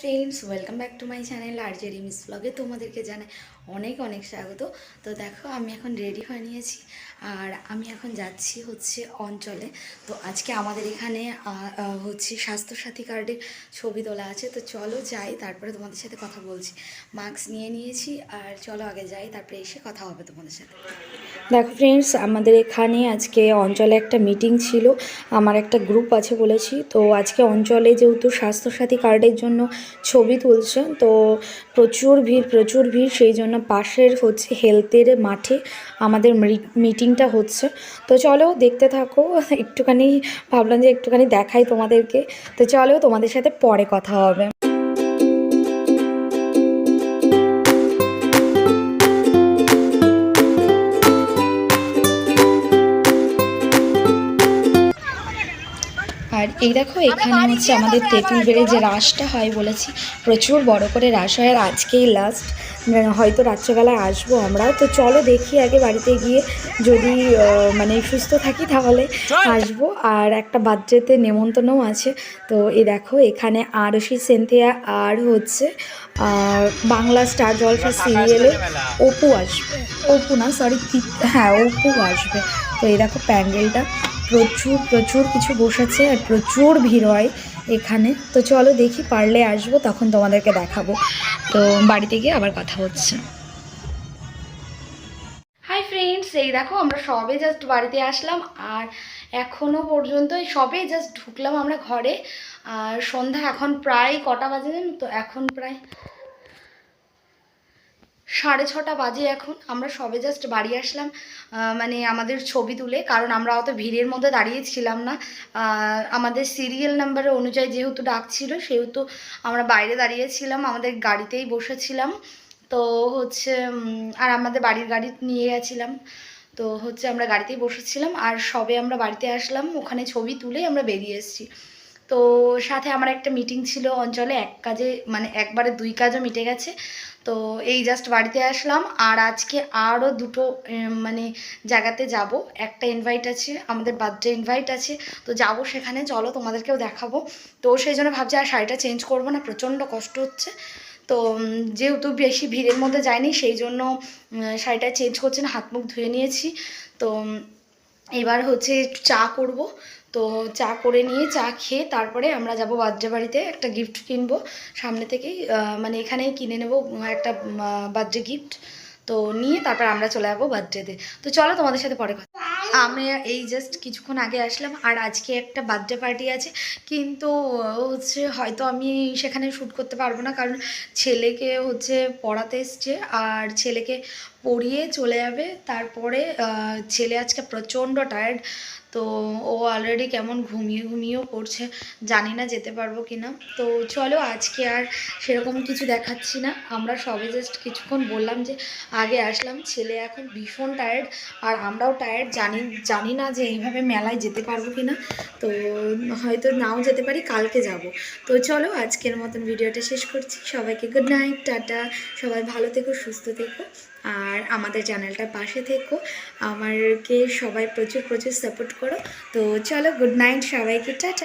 Friends welcome back to my channel R J রিমিস ব্লগে তোমাদেরকে জানাই অনেক অনেক স্বাগত। তো দেখো, আমি এখন রেডি হয়ে নিয়েছি, আর আমি এখন যাচ্ছি হচ্ছে অঞ্চলে। তো আজকে আমাদের এখানে হচ্ছে স্বাস্থ্যসাথী কার্ডের ছবি তোলা আছে। তো চলো যাই, তারপরে তোমাদের সাথে কথা বলছি। মাস্ক নিয়ে নিয়েছি, আর চলো আগে যাই, তারপরে এসে কথা হবে তোমাদের সাথে। দেখো ফ্রেন্ডস আমাদের এখানে আজকে অঞ্চলে একটা মিটিং ছিল। আমার একটা গ্রুপ আছে বলেছি। তো আজকে অঞ্চলে যেহেতু স্বাস্থ্যসাথী কার্ডের জন্য ছবি তুলছে, তো প্রচুর ভিড় প্রচুর ভিড়। সেই জন্য পাশের হচ্ছে হেলথের মাঠে আমাদের মিটিংটা হচ্ছে। তো চলো দেখতে থাকো। একটুখানি ভাবলাম যে একটুখানি দেখাই তোমাদেরকে। তো চলো তোমাদের সাথে পরে কথা হবে। আর এই দেখো এখানে হচ্ছে আমাদের তেঁতুল বেড়ে যে রাসটা হয় বলেছি প্রচুর বড় করে রাস হয় আর আজকেই লাস্ট হয়তো রাত্রেবেলায় আসব আমরা তো চলো দেখি আগে বাড়িতে গিয়ে যদি মানে সুস্থ থাকি তাহলে আসব। আর একটা বার্থডেতে নেমন্তন্নও আছে। তো এই দেখো এখানে আরশি সেন্থিয়া আর হচ্ছে বাংলা স্টার জলসা সিরিয়ালে অপু আসবে। অপু না সরি হ্যাঁ অপু আসবে। তো এই দেখো প্যান্ডেলটা। প্রচুর প্রচুর কিছু বসেছে আর প্রচুর ভিড় হয় এখানে। তো চলো দেখি, পারলে আসব, তখন তোমাদেরকে দেখাবো। তো বাড়িতে গিয়ে আবার কথা হচ্ছে। হাই ফ্রেন্ডস এই দেখো আমরা সবে জাস্ট বাড়িতে আসলাম আর এখনও পর্যন্ত সবে জাস্ট ঢুকলাম আমরা ঘরে। আর সন্ধ্যা এখন প্রায় কটা বাজে তো? এখন প্রায় সাড়ে ছটা বাজে এখন। আমরা সবে জাস্ট বাড়ি আসলাম মানে আমাদের ছবি তুলে, কারণ আমরা অত ভিড়ের মধ্যে দাঁড়িয়েছিলাম না। আমাদের সিরিয়াল নাম্বারের অনুযায়ী যেহেতু ডাকছিল সেহেতু আমরা বাইরে দাঁড়িয়েছিলাম আমাদের গাড়িতেই বসেছিলাম। তো হচ্ছে আর আমাদের বাড়ির গাড়ি নিয়ে গেছিলাম। তো হচ্ছে আমরা গাড়িতেই বসেছিলাম, আর সবে আমরা বাড়িতে আসলাম, ওখানে ছবি তুলেই আমরা বেরিয়ে এসেছি। তো সাথে আমার একটা মিটিং ছিল অঞ্চলে, এক কাজে মানে একবারে দুই কাজও মিটে গেছে। তো এই জাস্ট বাড়িতে আসলাম, আর আজকে আরও দুটো মানে জায়গাতে যাব। একটা ইনভাইট আছে, আমাদের বার্থডে ইনভাইট আছে, তো যাব সেখানে। চলো তোমাদেরকেও দেখাবো। তো সেই জন্য ভাবছি আর শাড়িটা চেঞ্জ করব না, প্রচণ্ড কষ্ট হচ্ছে। তো যেহেতু বেশি ভিড়ের মধ্যে যায়নি সেই জন্য শাড়িটা চেঞ্জ করছে না, হাত মুখ ধুয়ে নিয়েছি। তো এবার হচ্ছে চা করব। তো চা করে নিয়ে চা খেয়ে তারপরে আমরা যাব বার্থডে বাড়িতে একটা গিফট কিনবো। সামনে থেকেই মানে এখানেই কিনে নেব একটা বার্থডে গিফট তো নিয়ে তারপর আমরা চলে যাব বার্থডেতে তো চলো তোমাদের সাথে পরে কথা আমি এই জাস্ট কিছুক্ষণ আগে আসলাম আর আজকে একটা বার্থডে পার্টি আছে। কিন্তু হচ্ছে, হয়তো আমি সেখানে শ্যুট করতে পারব না। কারণ ছেলেকে হচ্ছে পড়াতে এসছে আর ছেলেকে পড়িয়ে চলে যাবে। তারপরে ছেলে আজকে প্রচণ্ড টায়ার্ড তো ও অলরেডি কেমন ঘুমিয়ে ঘুমিয়েও পড়ছে, জানি না যেতে পারব কি না তো চলো আজকে আর সেরকম কিছু দেখাচ্ছি না। আমরা সবে জাস্ট কিছুক্ষণ বললাম যে, আগে আসলাম। ছেলে এখন ভীষণ টায়ার্ড আর আমরাও টায়ার্ড জানি জানি না যে এইভাবে মেলায় যেতে পারব কি না তো হয়তো নাও যেতে পারি, কালকে যাব। তো চলো আজকের মতন ভিডিওটা শেষ করছি। সবাইকে গুড নাইট টাটা। সবাই ভালো থেকো, সুস্থ থেকো। আর আমাদের চ্যানেলটার পাশে থেকো। আমারকে সবাই প্রচুর প্রচুর সাপোর্ট করো। তো চলো গুড নাইট সবাইকে, টাটা।